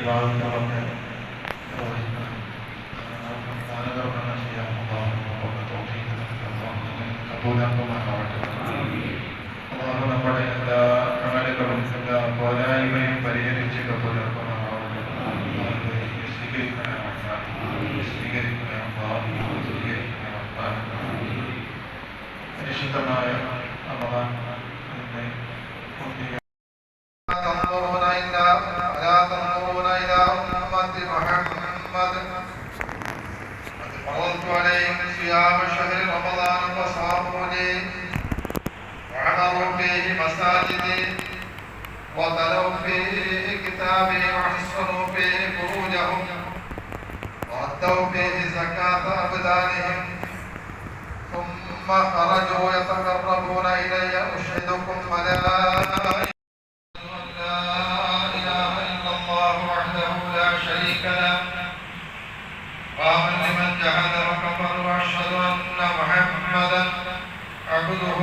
പിതാവിനോടൊക്കെ ദാനധർമ്മങ്ങൾ ചെയ്യാൻ ഒക്കെ തോന്നിയിട്ടുണ്ട് കബൂലാക്കന്മാരാവട്ടെ അതാണ് നമ്മുടെ എല്ലാ കടലുകളും എല്ലാ പോരായ്മയും പരിഹരിച്ച് കബൂലാക്കന്മാരാവട്ടെ സ്വീകരിക്കണേ സ്വീകരിക്കണേ സ്വീകരിക്കണേ പരിശുദ്ധമായ അമലാൻ തന്നെ محمد قد فرضت عليهم صيام شهر رمضان فصاموا لي وعمروا فيه مساجدي وتلوا فيه كتابي وحصنوا فيه فروجهم وأدوا فيه زكاة أبدانهم ثم خرجوا يتقربون إلي أشهدكم ملائكة وحده لا شريك له. قاما لمن جحد وكفر وأشهد أن محمدا عبده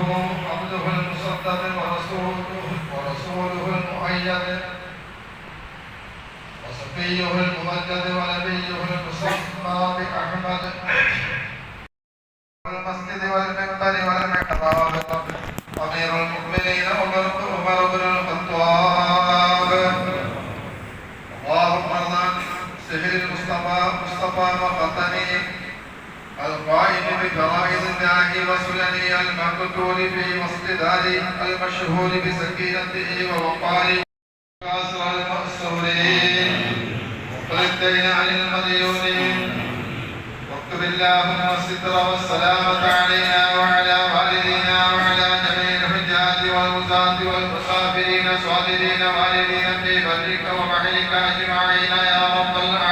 عبده المصدق ورسوله ورسوله المؤيد. وصفيه الممجد ونبيه المصطفى بأحمد. والمسجد والمنبر والمحراب. أمير المؤمنين عمر عمر بن الخطاب اللهم ارض عن سهل المصطفى مصطفى وختمي القائم بفرائض الله وسننه المقتول في وسط داري المشهور بسكينته ووقاره كاسر المأسورين. وقل الدين عن المديونين واكتب اللهم الستر والسلامة علينا وعلى والدينا وعلى جميع الحجاج والوزاة والمسافرين صادرين والدين في برك وبحرك أجمعين يا رب العالمين.